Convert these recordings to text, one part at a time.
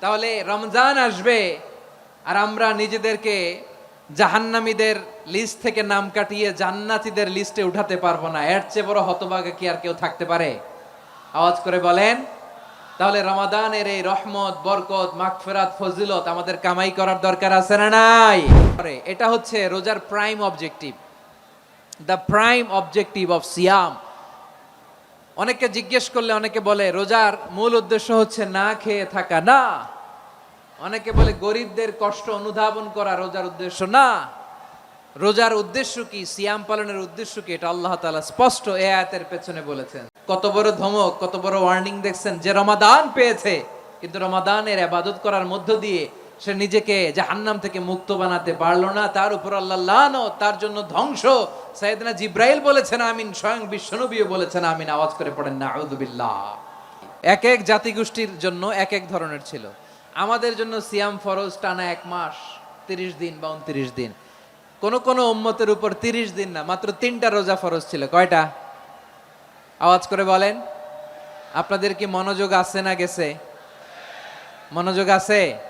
তাহলে রমজান আসবে আর আমরা নিজেদেরকে জাহান্নামীদের লিস্ট থেকে নাম কাটিয়ে জান্নাতীদের লিস্টে উঠাতে পারব না। এর চেয়ে বড় হতভাগা কি আর কেউ থাকতে পারে? আওয়াজ করে বলেন। তাহলে রমাদানের এই রহমত, বরকত, মাগফিরাত, ফজিলত আমাদের কামাই করার দরকার আছে না নাই? এটা হচ্ছে রোজার prime objective the prime objective of সিয়াম অনেকে জিজ্ঞেস করলে অনেকে বলে, রোজার মূল উদ্দেশ্য হচ্ছে না খেয়ে থাকা। না। অনেকে বলে, গরিবদের কষ্ট অনুধাবন করা রোজার উদ্দেশ্য না। রোজার উদ্দেশ্য কি? সিয়াম পালনের উদ্দেশ্য কি? এটা আল্লাহ তাআলা স্পষ্ট এ আয়াতের পেছনে বলেছেন। কত বড় ধমক, কত বড় ওয়ার্নিং দেখছেন যে রমাদান পেয়েছে। কিন্তু রমাদানের আবাদত করার মধ্য দিয়ে সে নিজেকে জাহান্নাম থেকে মুক্ত বানাতে পারল না। তার উপর আল্লাহ লানো তার জন্য ধ্বংস। সাইয়েদনা জিব্রাইল বলেছেন, আমিন। স্বয়ং বিশ্বনবীও বলেছেন, আমিন। আওয়াজ করে পড়েন না আউযুবিল্লাহ এক এক জাতিগোষ্ঠীর জন্য এক এক ধরনের ছিল। আমাদের জন্য সিয়াম ফরজ টানা এক মাস, তিরিশ দিন বা উনত্রিশ দিন। কোন কোন উম্মতের উপর তিরিশ দিন না, মাত্র তিনটা রোজা ফরজ ছিল। কয়টা? আওয়াজ করে বলেন। আপনাদের কি মনোযোগ আছে না গেছে? মনোযোগ আছে?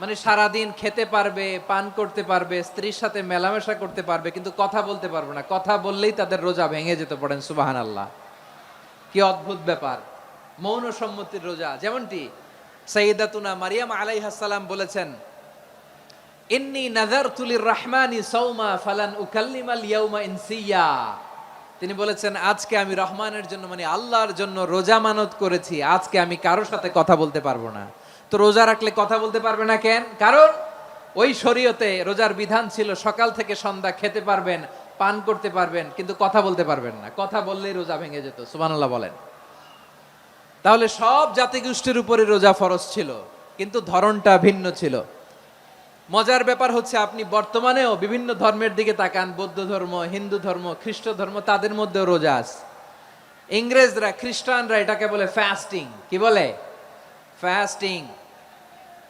মানে সারাদিন খেতে পারবে, পান করতে পারবে, স্ত্রীর সাথে মেলামেশা করতে পারবে, কিন্তু কথা বলতে পারবে না। কথা বললেই তাদের রোজা ভেঙে যেতে পারেন সুবাহান আল্লাহ কি অদ্ভুত ব্যাপার। মৌন সম্মতির রোজা। যেমনটি সঈদাতুনা মারিয়াম আলাইহাসালাম বলেছেন, ইন্নি নাজার তুলির রহমানি সৌমা ফালান উকাল্লিমাল ইয়াউমা ইনসিয়া তিনি বলেছেন, আজকে আমি রহমানের জন্য মানে আল্লাহর জন্য রোজা মানত করেছি। আজকে আমি কারোর সাথে কথা বলতে পারব না। তো রোজা রাখলে কথা বলতে পারবে না কেন? কারণ ওই শরীয়তে রোজার বিধান ছিল সকাল থেকে সন্ধ্যা খেতে পারবেন, পান করতে পারবেন, কিন্তু কথা বলতে পারবেন না। কথা বললেই রোজা ভেঙে যেত, সুবহানাল্লাহ বলেন। তাহলে সব জাতিগোষ্ঠীর উপরে রোজা ফরজ ছিল, কিন্তু ধরনটা ভিন্ন ছিল। মজার ব্যাপার হচ্ছে আপনি বর্তমানেও বিভিন্ন ধর্মের দিকে তাকান, বৌদ্ধ ধর্ম, হিন্দু ধর্ম, খ্রিস্ট ধর্ম, তাদের মধ্যেও রোজা আছে। ইংরেজরা, খ্রিস্টানরা এটাকে বলে ফ্যাস্টিং কি বলে? ফাস্টিং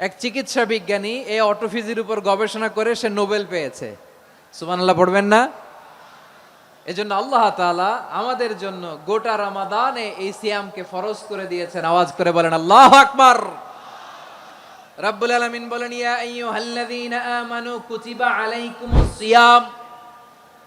এক চিকিৎসা বিজ্ঞানী এই অটোফিজির উপর গবেষণা করে সে নোবেল পেয়েছে। সুমান আল্লাহ পড়বেন না? এই জন্য আল্লাহ তাআলা আমাদের জন্য গোটা রামাদানে এই সিয়ামকে ফরজ করে দিয়েছেন। আওয়াজ করে বলেন, আল্লাহ আকবার! রাব্বুল আলামিন বলেন, ইয়া আইয়ুহাল্লাযীনা আমানু কুতিবা আলাইকুমুস সিয়াম।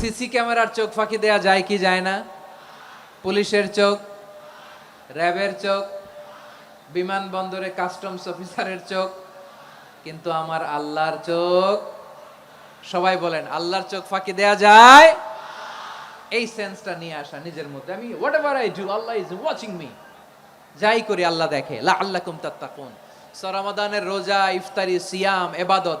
সিসি ক্যামেরার চোখ ফাঁকি দেয়া যায় কি যায় না? পুলিশের চোখ, র্যাবের চোখ, বিমানবন্দরে কাস্টমস অফিসারের চোখ, কিন্তু আমার আল্লাহর চোখ। সবাই বলেন, আল্লাহর চোখ ফাঁকি দেয়া যায়? এই সেন্সটা নিয়ে আসা নিজের মধ্যে। আমি whatever I do Allah is watching me যাই করি আল্লাহ দেখে। লা আল্লাহ কুম তাত্তাকুন। সরামাদানের রোজা, ইফতারি, সিয়াম, এবাদত।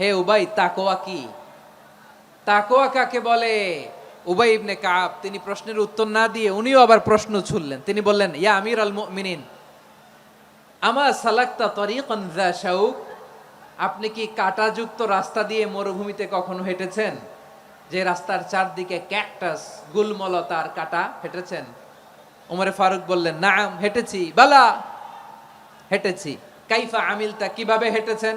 হে উবাই তাকোয়া কি? তাকোয়া কাকে বলে? উবাই ইবনে কাব, তিনি প্রশ্নের উত্তর না দিয়ে উনিও আবার প্রশ্ন ছুড়লেন। তিনি বললেন, ইয়া আমির আল মুমিনিন, আমা সালাক্তা তরিকান শাউক? আপনি কি কাঁটাযুক্ত রাস্তা দিয়ে মরুভূমিতে কখনো হেঁটেছেন? যে রাস্তার চারদিকে ক্যাকটাস গুলমলতার কাটা হেঁটেছেন? ওমরে ফারুক বললেন, নাম, হেঁটেছি, বালা, হেঁটেছি। কাইফা আমিলতা, কীভাবে হেঁটেছেন?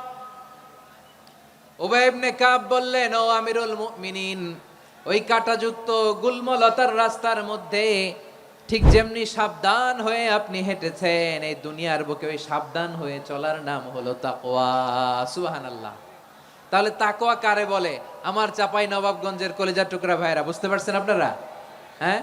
উবাই ইবনে কাব বললেন, ও আমিরুল মুমিনিন, ওই কাটাযুক্ত গুলমলতার রাস্তার মধ্যে ঠিক যেমনি সাবধান হয়ে আপনি হেঁটেছেন, এই দুনিয়ার বুকে ওই সাবধান হয়ে চলার নাম হলো তাকওয়া। সুবহানাল্লাহ। তাহলে তাকোয়া কারে বলে? আমার চাপাই নবাবগঞ্জের কলেজার টুকরা ভাইরা বুঝতে পারছেন আপনারা? হ্যাঁ?